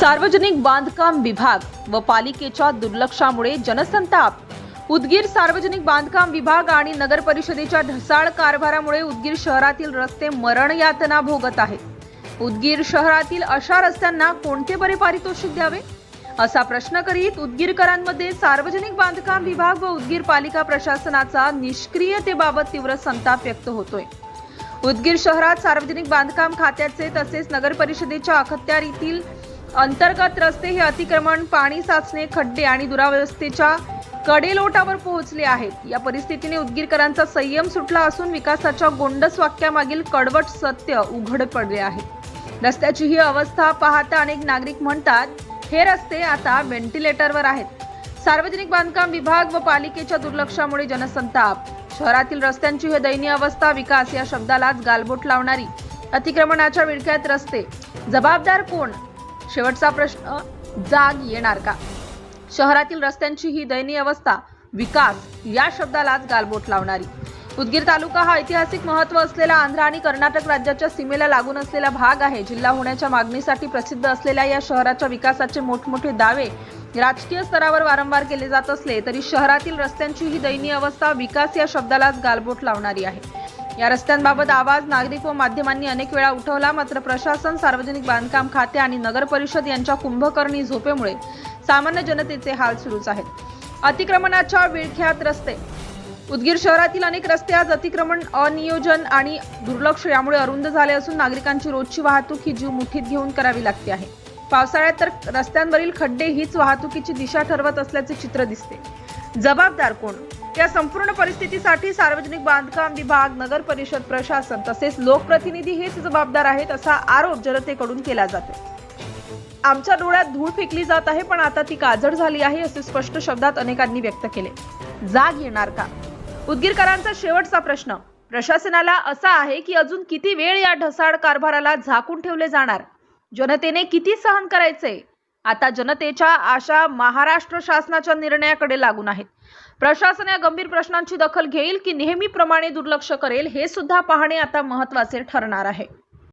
सार्वजनिक बांधकाम विभाग व पालिकेच्या दुर्लक्षामुळे जनसंताप. उदगीर सार्वजनिक बांधकाम विभाग आणि नगर परिषदेच्या ढसाळ कारभारामुळे उदगीर शहरातील रस्ते मरण यातना भोगत आहेत. उदगीर शहरातील अशा रस्त्यांना कोणते बरे पारितोषिक द्यावे? असा प्रश्न करीत उदगीरकरांमध्ये सार्वजनिक बांधकाम विभाग व उदगीर पालिका प्रशासनाचा निष्क्रियतेबाबत तीव्र संताप व्यक्त होतोय. उदगीर शहरात सार्वजनिक बांधकाम खात्याचे तसेच नगर परिषदेच्या अखत्यारीतील अंतर्गत रस्ते हे अतिक्रमण पाणी साचणे खड्डे आणि दुरावस्थेच्या कडेलोटावर पोहोचले आहेत. या परिस्थितीने उदगीरकरांचा संयम सुटला असून विकासाच्या गोंडस वाक्यामागील कडवट सत्य उघड पडले आहे. रस्त्याची ही अवस्था पाहता अनेक नागरिक म्हणतात हे रस्ते आता व्हेंटिलेटरवर आहेत. सार्वजनिक बांधकाम विभाग व पालिकेच्या दुर्लक्षामुळे जनसंताप. शहरातील रस्त्यांची ही दयनीय अवस्था विकास या शब्दालाच गालबोट लावणारी. अतिक्रमणाच्या विळख्यात रस्ते. जबाबदार कोण? शेवटचा प्रश्न जाग येणार का? शहरातील रस्त्यांची ही दयनीय अवस्था विकास या शब्दालाच गालबोट लावणारी. उदगीर तालुका हा ऐतिहासिक महत्त्व असलेला आंध्र आणि कर्नाटक राज्याच्या सीमेला लागून असलेला भाग आहे. जिल्हा होण्याच्या मागणीसाठी प्रसिद्ध असलेल्या या शहराच्या विकासाचे मोठमोठे दावे राजकीय स्तरावर वारंवार केले जात असले तरी शहरातील रस्त्यांची ही दयनीय अवस्था विकास या शब्दालाच गालबोट लावणारी आहे. या रस्त्यांबाबत आवाज नागरिक व माध्यमांनी अनेक वेळा उठवला मात्र प्रशासन सार्वजनिक बांधकाम खाते आणि नगर परिषद यांच्या कुंभकर्णी झोपेमुळे सामान्य जनतेचे हाल सुरूच आहेत. अतिक्रमणाच्या विळख्यात रस्ते. उदगीर शहरातील अनेक रस्ते आज अतिक्रमण अनियोजन आणि दुर्लक्ष यामुळे अरुंद झाले असून नागरिकांची रोजची वाहतूक ही जीव मुठीत घेऊन करावी लागते आहे. पावसाळ्यात तर रस्त्यांवरील खड्डे हीच वाहतुकीची दिशा ठरवत असल्याचे चित्र दिसते. जबाबदार कोण? या संपूर्ण परिस्थितीसाठी सार्वजनिक बांधकाम विभाग नगर परिषद प्रशासन तसेच लोकप्रतिनिधी हेच जबाबदार आहेत असा आरोप जनतेकडून केला जातो आमच्या डोळ्यात धूळ फेकली जात आहे पण आता ती काजळ झाली आहे असे स्पष्ट शब्दात अनेकांनी व्यक्त केले. जाग येणार का? उदगीरकरांचा शेवटचा प्रश्न प्रशासनाला असा आहे की अजून किती वेळ या ढसाळ कारभाराला झाकून ठेवले जाणार? जनतेने किती सहन करायचे? आता जनतेच्या आशा महाराष्ट्र शासनाच्या निर्णयाकडे लागून आहेत. प्रशासन या गंभीर प्रश्नांची दखल घेईल की नेहमीप्रमाणे दुर्लक्ष करेल हे सुद्धा पाहणे आता महत्त्वाचे ठरणार आहे.